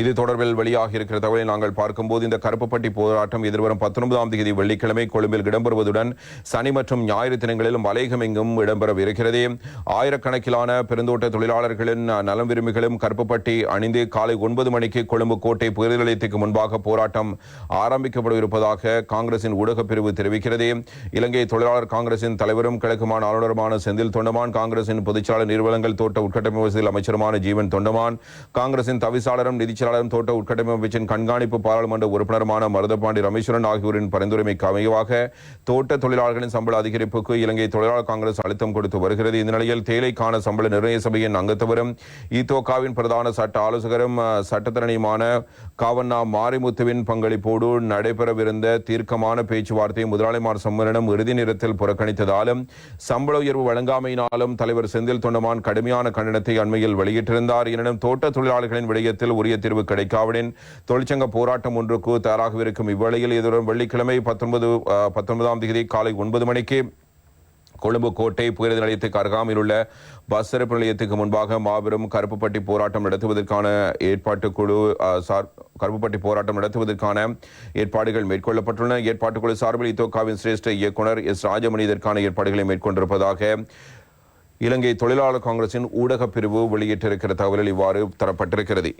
இது தொடர்பில் வெளியாக இருக்கிற தகவலை நாங்கள் பார்க்கும்போது இந்த கருப்புப்பட்டி போராட்டம் எதிர்வரும் பத்தொன்பதாம் தேதி வெள்ளிக்கிழமை கொழும்பில் இடம்பெறுவதுடன் சனி மற்றும் ஞாயிறு தினங்களிலும் வலைகமெங்கும் இடம்பெறவிருக்கிறது. ஆயிரக்கணக்கிலான பெருந்தோட்ட தொழிலாளர்களின் நலம் விரும்பிகளும் கருப்புப்பட்டி அணிந்து காலை ஒன்பது மணிக்கு கொழும்பு கோட்டை புயல் நிலையத்துக்கு முன்பாக போராட்டம் ஆரம்பிக்கப்படவிருப்பதாக காங்கிரசின் ஊடகப் பிரிவு தெரிவிக்கிறது. இலங்கை தொழிலாளர் காங்கிரசின் தலைவரும் கிழக்குமான ஆளுநருமான செந்தில் தொண்டமான் காங்கிரசின் பொதுச்செயலாளர் நிறுவனங்கள் தோட்ட உட்கட்டமைப்பு வசதியில் அமைச்சருமான ஜீவன் தொண்டமான் காங்கிரசின் தவிசாளரும் நிதிச் செயலாளரும் தோட்ட உட்கட்டமைப்பின் கண்காணிப்பு பாராளுமன்ற உறுப்பினருமான மருதபாண்டி ரமேஸ்வரன் ஆகியோரின் பரிந்துரைமைக்கு அமைவாக தோட்ட தொழிலாளர்களின் சம்பள அதிகரிப்புக்கு இலங்கை தொழிலாளர் காங்கிரஸ் அழுத்தம் கொடுத்து வருகிறது. இந்த நிலையில் தேலைக்கான சம்பள நிர்ணய சபையின் அங்கத்தவரும் ஈத்தோகாவின் பிரதான சட்ட ஆலோசகரும் அஹ், சட்டத்தரணியுமான காவண்ணா மாரிமுத்துவின் பங்களிப்போடு நடைபெறவிருந்த தீர்க்கமான பேச்சுவார்த்தை முதலாளிமார் சம்மேளனம் இறுதி நேரத்தில் புறக்கணித்ததாலும் சம்பள உயர்வு வழங்காமையினாலும் தலைவர் செந்தில் தொண்டமான் கடுமையான கண்டனத்தை அண்மையில் வெளியிட்டிருந்தார். எனினும் தோட்ட தொழிலாளர்களின் விடயத்தில் உரிய தீர்வு கிடைக்காவிடன் தொழிற்சங்க போராட்டம் ஒன்றுக்கு தயாராகவிருக்கும் இவ்வேளையில் எதிரும் வெள்ளிக்கிழமை பத்தொன்பது பத்தொன்பதாம் தேதி காலை ஒன்பது மணிக்கு கொழும்பு கோட்டை புயல் நிலையத்துக்கு அருகாமையில் உள்ள பஸ் சிறப்பு நிலையத்துக்கு முன்பாக மாபெரும் கருப்புப்பட்டி போராட்டம் நடத்துவதற்கான ஏற்பாட்டு குழு சார் கருப்புப்பட்டி போராட்டம் நடத்துவதற்கான ஏற்பாடுகள் மேற்கொள்ளப்பட்டுள்ளன. ஏற்பாட்டுக்குழு சார்பில் இத்தோகாவின் சிரேஷ்ட இயக்குனர் எஸ். ராஜமணி இதற்கான ஏற்பாடுகளை மேற்கொண்டிருப்பதாக இலங்கை தொழிலாளர் காங்கிரசின் ஊடகப் பிரிவு வெளியிட்டிருக்கிற தகவலில் இவ்வாறு தரப்பட்டிருக்கிறது.